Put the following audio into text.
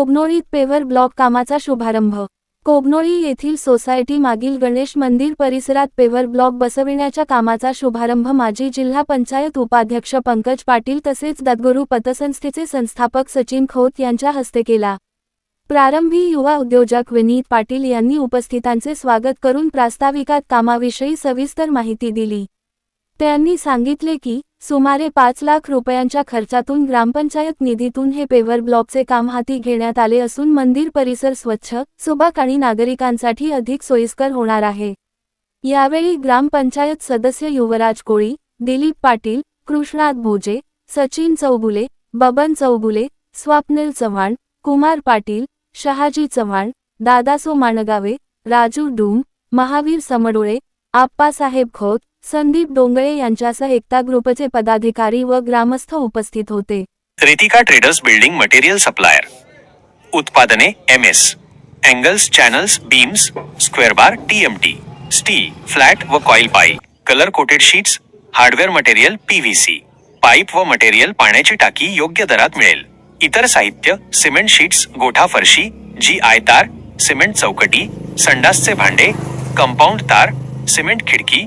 कोबनोळीत paver block कामाचा शुभारंभ. कोगनोळी येथील सोसायटी मागील गणेश मंदिर परिसरात पेवर ब्लॉक बसविण्याच्या कामाचा शुभारंभ माजी जिल्हा पंचायत उपाध्यक्ष पंकज पाटील तसेच दद्गुरू पतसंस्थेचे संस्थापक सचिन खोत यांच्या हस्ते केला. प्रारंभी युवा उद्योजक विनीत पाटील यांनी उपस्थितांचे स्वागत करून प्रास्ताविकात कामाविषयी सविस्तर माहिती दिली. त्यांनी सांगितले की सुमारे पाच लाख रुपयांच्या खर्चातून ग्रामपंचायत निधीतून हे पेवर ब्लॉकचे काम हाती घेण्यात आले असून मंदिर परिसर स्वच्छ सुबक आणि नागरिकांसाठी अधिक सोयीस्कर होणार आहे. यावेळी ग्रामपंचायत सदस्य युवराज कोळी दिलीप पाटील कृष्णात भोजे सचिन चौगुले बबन चौगुले स्वप्नील चव्हाण कुमार पाटील शहाजी चव्हाण दादासो माणगावे राजू डूम महावीर समडोळे आप्पासाहेब खोत संदीप डोंगळे यांच्यासह एकता ग्रुपचे पदाधिकारी व ग्रामस्थ उपस्थित होते. Ritika traders building material supplier. उत्पादने M S. Angles channels beams square bar T M T. Steel flat व coil pipe. Colour coated sheets hardware material PVC pipe व मटेरियल पाण्याची टाकी योग्य दरात मिळेल. इतर साहित्य सिमेंट शीट्स गोठा फरशी जी आय तार सिमेंट चौकटी संडासचे भांडे कंपाऊंड तार सिमेंट खिडकी